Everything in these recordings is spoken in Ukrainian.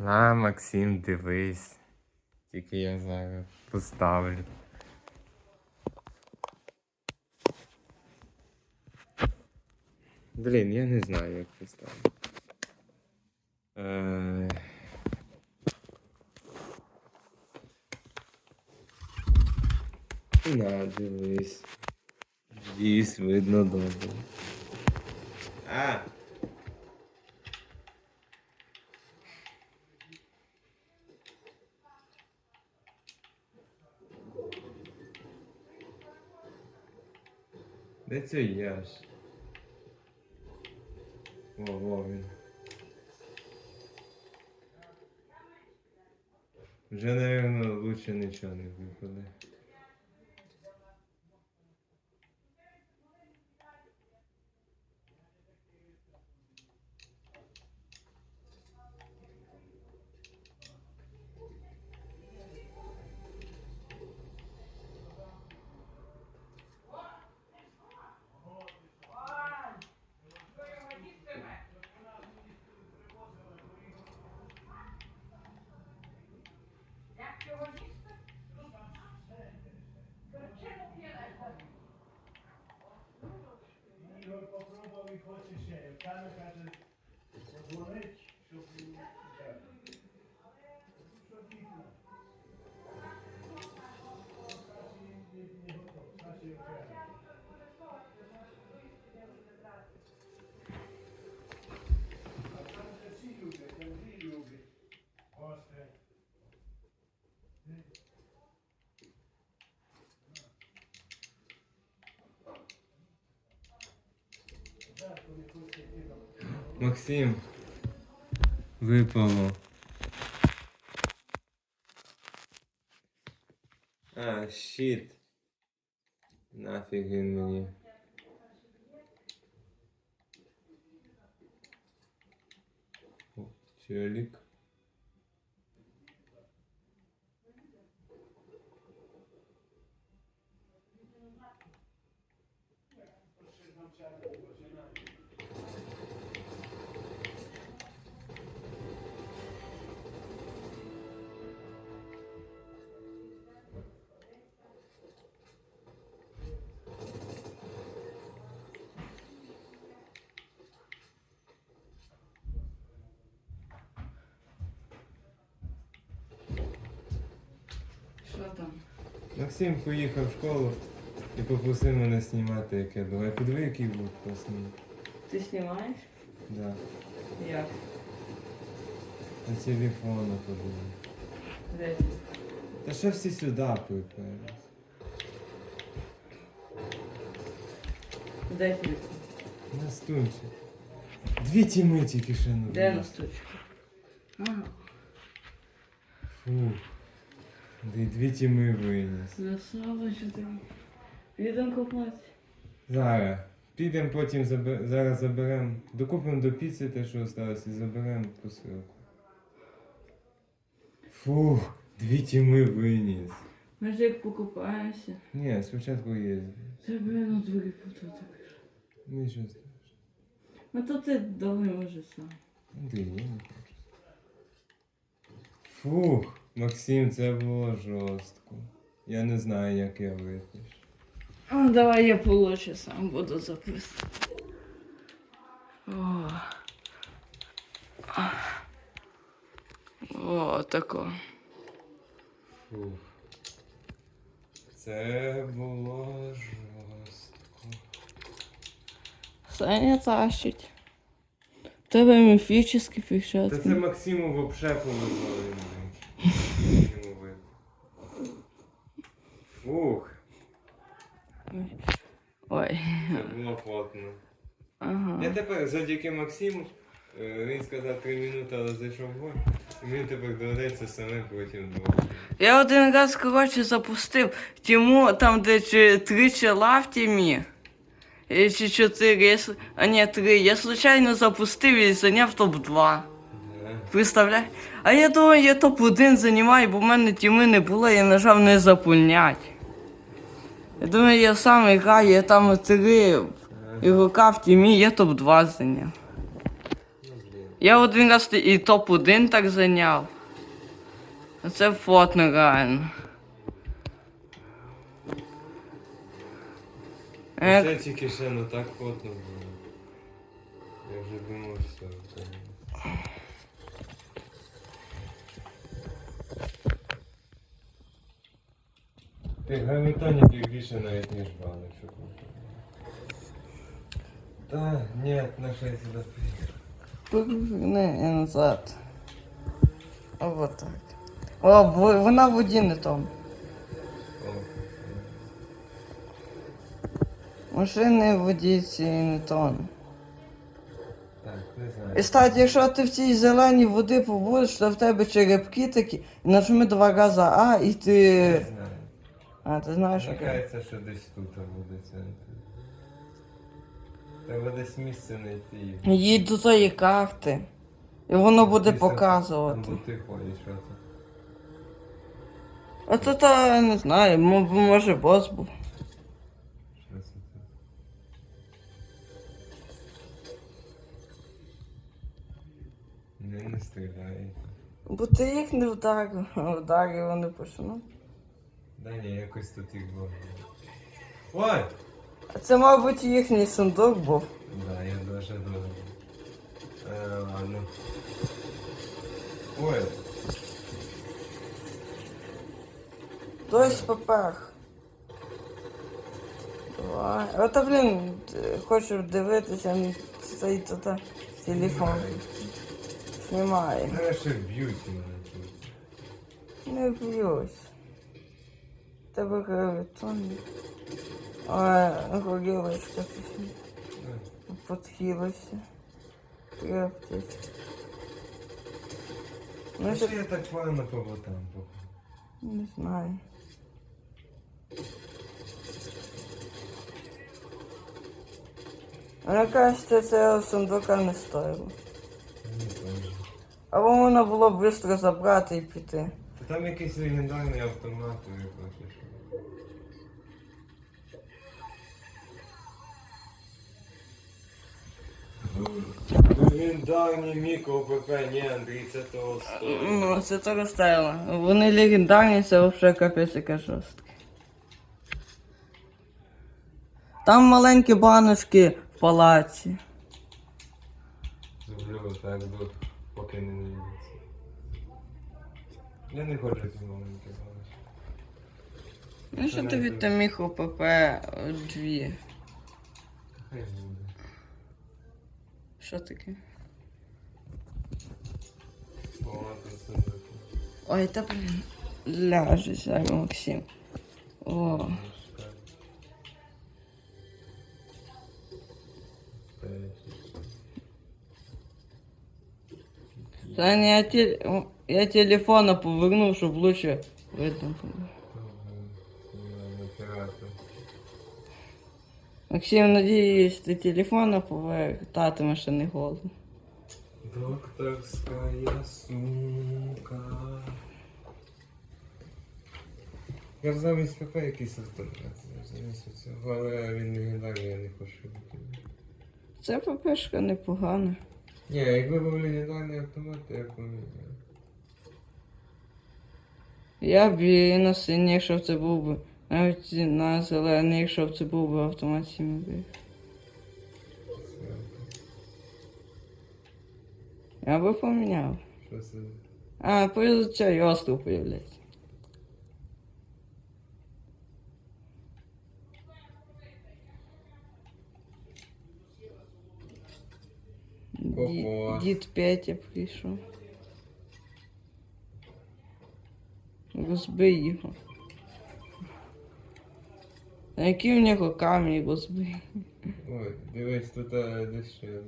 На, Максим, дивись. Тільки я зараз поставлю. Блін, я не знаю, як поставити. Е... На, дивись. Віз видно добре. А! Де це яш? Во, во він. Вже, наверное, лучше нічого не випаде. Попробував і хоче Максим. Випало. А, щит. Нафіг він мені. О, Челік. Максим поїхав в школу і попросив мене знімати, як я думаю. Подиви, який був класний. Ти знімаєш? Да. Як? На телефону подиви. Де ти? Та що всі сюди пипають? Де ти? На стульчик. Дві тіми тільки ще не Де було. на стучку? Ага. Фу. Да й дві тіми виніс. Красава, що ти? Підемо купати. Зараз. Підемо потім забе- зараз заберемо. Докупимо до піци те, що осталось, і заберемо посилку. Фу, дві тіми виніс. Ми ж як покупаємося. Ні, спочатку є. Тебе на двері путати. Ну і що знаєш? Ну то ти давай може сам. Ну ти не хочу. Фух, Максим, це було жорстко. Я не знаю, як я випишу. А, давай я получше сам буду записувати. О. О, тако. Фух. Це було жорстко. Саня тащить. Тебе міфічні Та це. Максиму вообще повезло. він, блін. Йому випало. Фух, Ой. це було плотно. Ага. Я тепер завдяки Максиму, е, він сказав 3 минути, але зайшов в гон. І мені тепер доведеться самим потім двох. Я один раз, коротше, запустив тіму там, де чи, три чола в тімі. Чи чотири, я, а ні, три. Я случайно запустив і зайняв топ-2. Да. Представляєш? А я думаю, я топ-1 займаю, бо в мене тіми не було, я нажав не заповнять. Я думаю, я сам граю, я там три ігрока в тімі, я топ-2 зайняв. Я один раз і топ-1 так зайняв. Це фот нереально. Ех, Це тільки ще ну так плотно було. Я вже думав, що це. Ти гравітоніків більше навіть ніж бали, що круто. Та, ні, на що сюди приїхав. не, назад. Вот так. О, вона в воді не там. Машини в воді ці не тоне. Так, не знаю. І стать, якщо ти в цій зеленій води побудеш, то в тебе черепки такі, і нажми два рази А, і Не знаю. А, ти знаєш, що. кажеться, що десь тут буде центр. Треба десь місце знайти. Їдь до тої карти. І воно буде сам- показувати. Ну, ти ходиш, що це? А то я не знаю, мо- може бос був. Що це тут? Не, не стріляй. Бо ти їх не вдарив, а вдарив вони почнуть. Да ні, якось тут їх було. Ой! А це, мабуть, їхній сундук був. Да, я дуже думав. Е, ладно. Ой, Хтось попах. Давай. Ото, блін, хочеш дивитися на цей туди телефон. Знімай. мене ще б'ють мене тут. Не б'юсь. Тебе гравітон. Горілочка подхилася. Трептись. Ну, Ну що, що я так плавно по ботам походу? не знаю. Мені кажеться, це сундука не стоїло. Знаю. Або можна було швидко забрати і піти. Та Там якийсь легендарний автомат, я хочу. Легендарні мікро ПП, ні, Андрій, це того стоїть. Ну, це то розставило. Вони легендарні, це взагалі капець яка жорстка. Там маленькі баночки в палаці. Зроблю так, до, поки не наїдеться. Я не хочу ці маленькі бачити. Ну що тобі там міг ОПП дві? Хай буде. Що таке? Багато сундуків. Ой, та блін. Ляже зараз, Максим. О. Мішка. П'ять. Та не, я, те... я телефона повернув, щоб лучше видно було. Максим, надіюсь, ти телефона повертатимеш, а не голову. Докторская сумка. Я замість ПП якийсь автомат. Замість цього, але він легендарний, я не хочу. викинути. Це ППшка непогана. Ні, якби був легендарний автомат, то я поміняв. Я б і на синій, якщо б це був би. Навіть на зелений, якщо б це був би автомат 7 б. Я би поміняв. А, цей остров появляється. Дід Петя прийшов. Розбий його. А які в нього камінь розбий? Ой, дивись, тут а, десь ще. є.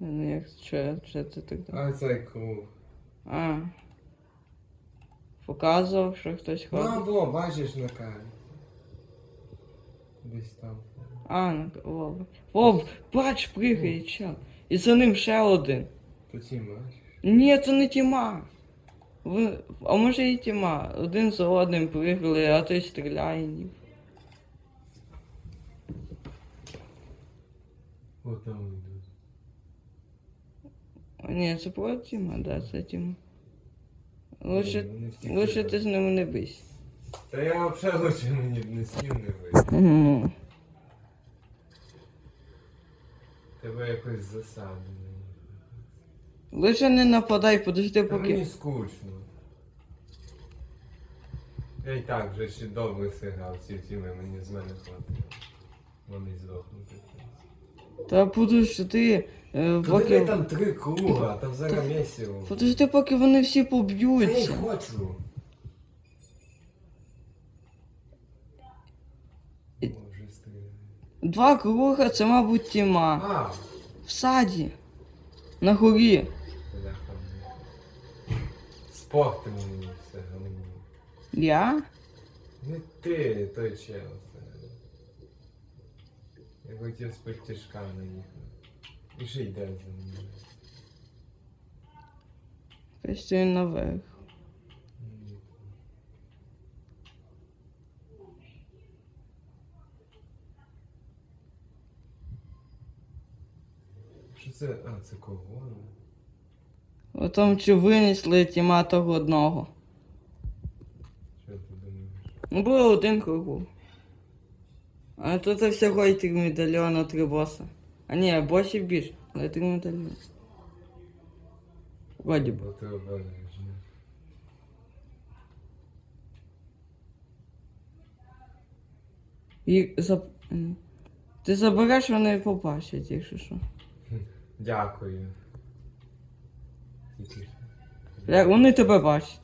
Ну як що, що це так? А, цей круг. А. Показував, що хтось Ну, ходить. або, бачиш на камері. Десь там. А, ну, Вов. Вов, бач, пригає, чел. І за ним ще один. То ці бачиш. Ні, це не тіма. Ви... А може і тіма. Один за одним пригали, а той стріляє. ні. О, там йдуть. Ні, це про Тіма, да, це Тіма. Лучше, Вони всі лучше кидають. ти з ними не бийся. Та я взагалі лучше мені б не з ким не вийти. Ну. Тебе якось засадили. Лучше не нападай, подожди Та мені скучно. Я і так вже ще довго сиграв, всі тіми мені з мене хватило. Вони здохнути. Та подожди, ти. е, Поки Поки. там три круга, там зараз місіво. Подожди, поки вони всі Я не поб'ються. хочу. І- Може стріляє. Два круга це, мабуть, тіма. А, В саді. На горі. бляха. Спорти мені все говно. Я? Не ти, той чел. Я хотів з підтяжка наїхати. І ще йде за мною. Просто наверх. Ні. Що це? А, це кого? Отом чи винесли тіма того одного. Що ти думаєш? Ну було один круг. А тут всього й три медальйона, три боса. А ні, босів більш, але три медальйони. Вроді би. І за... Ти забереш, вони побачать, якщо що. Дякую. Як Вони тебе бачать.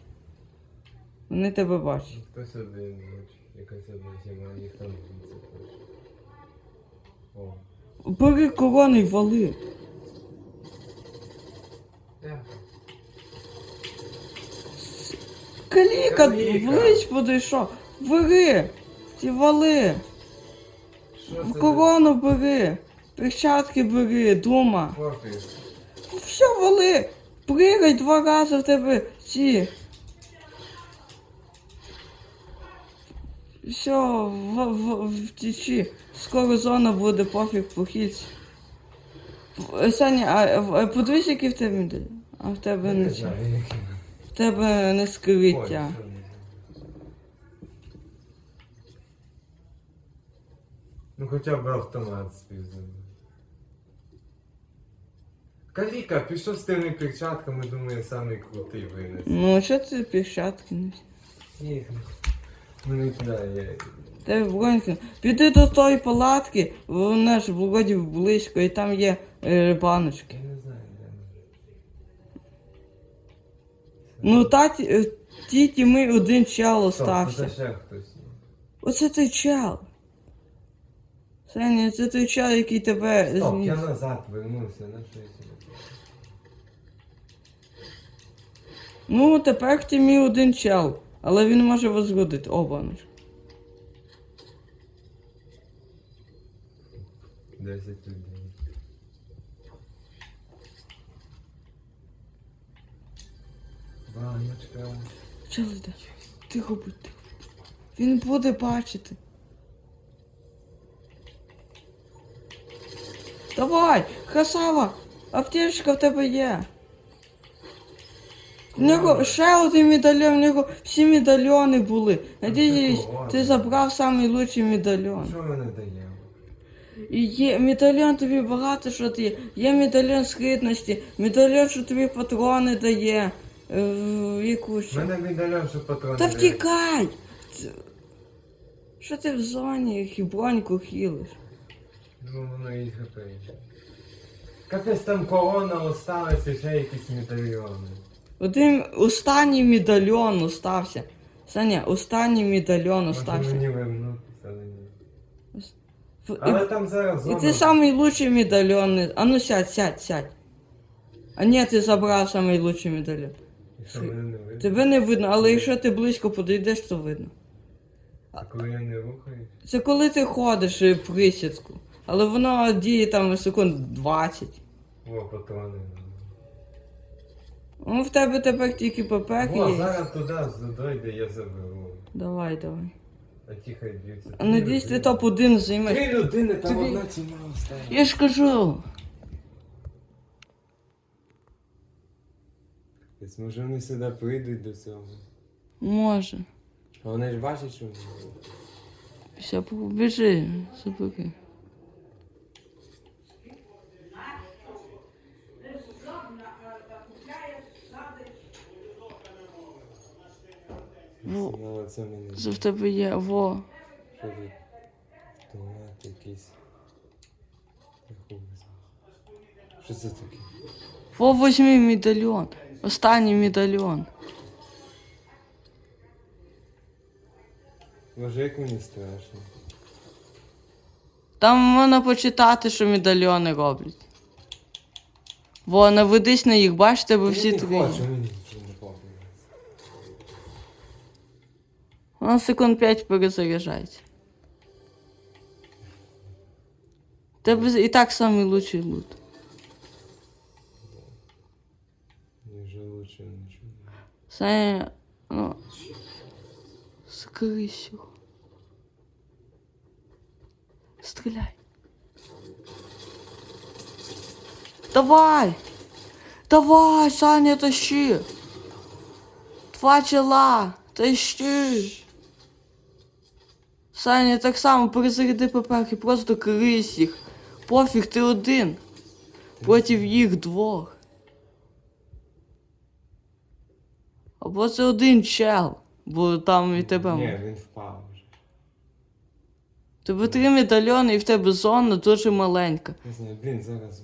Вони тебе бачать. Хтось один бачить, якась одна зима, ніхто не хоче. О. Бери корони й вали. Каліка, Каліка. близь подійшов. Бери. Ті вали. Що В корону бери. Перчатки бери, дума. за Все, вали. Пригай два рази в тебе ці. Все, в, в, втічі. Скоро зона буде, пофіг похідь. Е, Саня, а е, подивись, який в тебе медаль. А в тебе не не це. В тебе не скриття. не. Ну хоча б автомат співзив. Каліка, пішов з тими перчатками, думаю, самий крутий винес. Ну, що ти перчатки не Їх. Ну не туди, я. Та бронька. Піди до тої палатки, вона ж вроді близько, і там є е, баночки. Я не знаю, де вона. Ну, та ті- е, ті тіми один чел Стоп, остався. Це ще хтось. Оце той чел. Саня, це той чел, який тебе Стоп, зніс. я назад вернувся, на що я сюди. Ну, тепер в тімі один чел, але він може возгодити. О, баночка. 10 людей. Баночка. Чел йде. Тихо будь тихо. Він буде бачити. Давай, красава! Аптечка в тебе є. В нього ще один медальйон, в нього всі медальйони були. Надіюсь, ти забрав лучший медальйон. Що мене дає? І є медальйон тобі багато що дає. Є медальйон скритності, медальйон, що тобі патрони дає. Е, в яку У мене медальон, що патрони. Та втікай! Це- Що ти в зоні хіброньку хілиш? Ну, воно і хп. Капець там корона осталася, ще якісь медальйони. Один останній медальйон остався. Саня, останній медальйон остався. вернутися, але там зараз І зона. ти самий лучший медальйон. А ну сядь, сядь, сядь. А ні, ти забрав самий лучший медальйон. І що мене не видно? Тебе не видно, але якщо ти близько подійдеш, то видно. А коли я не рухаюсь? Це коли ти ходиш е, присідку. Але воно діє там секунд 20. О, патрони. Ну в тебе тепер тільки ПП О, є. зараз туди дойде, я заберу. Давай, давай. А ті хай б'ються. А надіюсь, ти топ-1 займеш. Три людини, там Три. одна ціна осталась. Я ж кажу. Десь, Може вони сюди прийдуть до цього. Може. А вони ж бачать, що вони. Все, побіжи, забери. Ну, це мені. це в тебе є, во. Що? Томат якийсь. Що це таке? Во, возьми медальйон. Останній медальйон. Може, як мені страшно. Там можна почитати, що медальйони роблять. Во, наведись на їх, бачите, ви всі Я Воно секунд 5 перезаряджається. Тебе і так самий лучший лут. Мені вже лучше нічого. Саня, ну, скрись його. Стріляй. Давай! Давай, Саня, тащи! Два чола! Тащи! Саня, так само перезаряди паперки, просто крись їх. Пофіг, ти один. Проти їх двох. Або це один чел, бо там і тебе. Ні, він впав вже. Тебе три медальйони і в тебе зона дуже маленька. Не знаю, блін, зараз.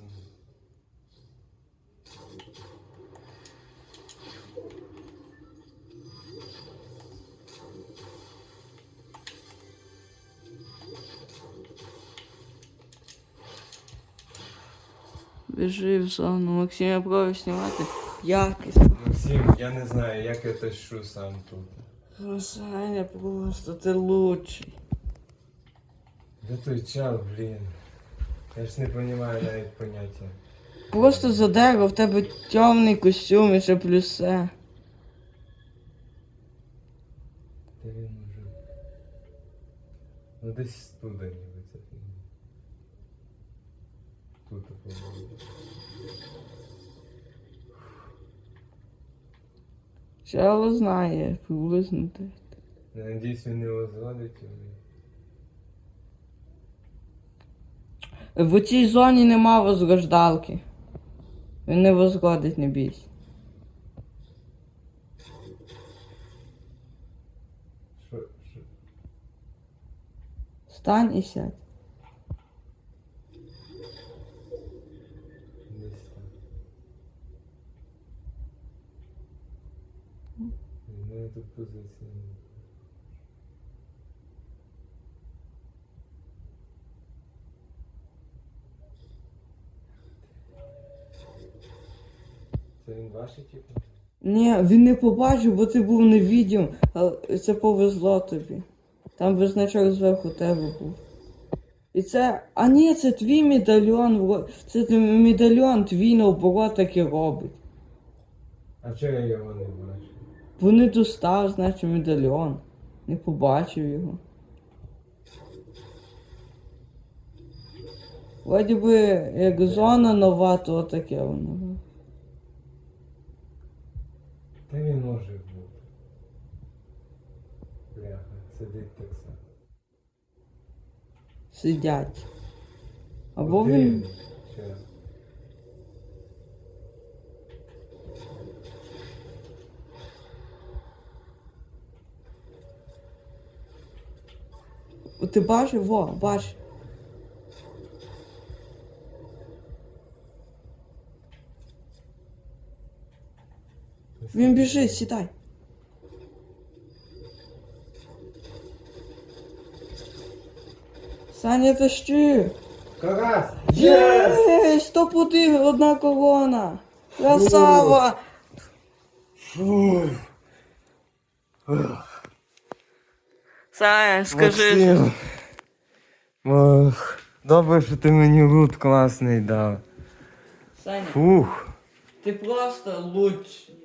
Біжи в зону. Максим, я пробую знімати якість. Максим, я не знаю, як я тащу сам тут. Ну, Саня, просто ти лучший. Де той чел, блін? Я ж не розумію навіть поняття. Просто за дерево в тебе темний костюм і ще плюсе. Де він може? Ну десь туди ніби це фігня. Тут по-моєму. Чело знає, приблизно те. Я надіюсь, він не розводить його. В цій зоні нема возрождалки. Він не возгодить, не бійся. Що, що? Стань і сядь. Десь там. Ну, я тут позиція. Це він ваші типу? Ні, він не побачив, бо ти був невідім, але це повезло тобі. Там би значок зверху тебе був. І це. А ні, це твій медальйон. Це твій медальйон твій наоборот так і робить. А чого я його не бачу? Бо не достав, значить, медальйон. Не побачив його. Вроді би, як зона нова, то таке воно. Та він може бути. Бляха, сидить так само. Сидять. Або він. Ти бачив? Во, бачиш. Він біжить, сідай. Саня, тащи. Карас! Єй, стоп один, одна колона. Красава. Фу. Саня, Максим. Ох, добре, що ти мені лут класний дав. Саня, Фух. ти просто лучший.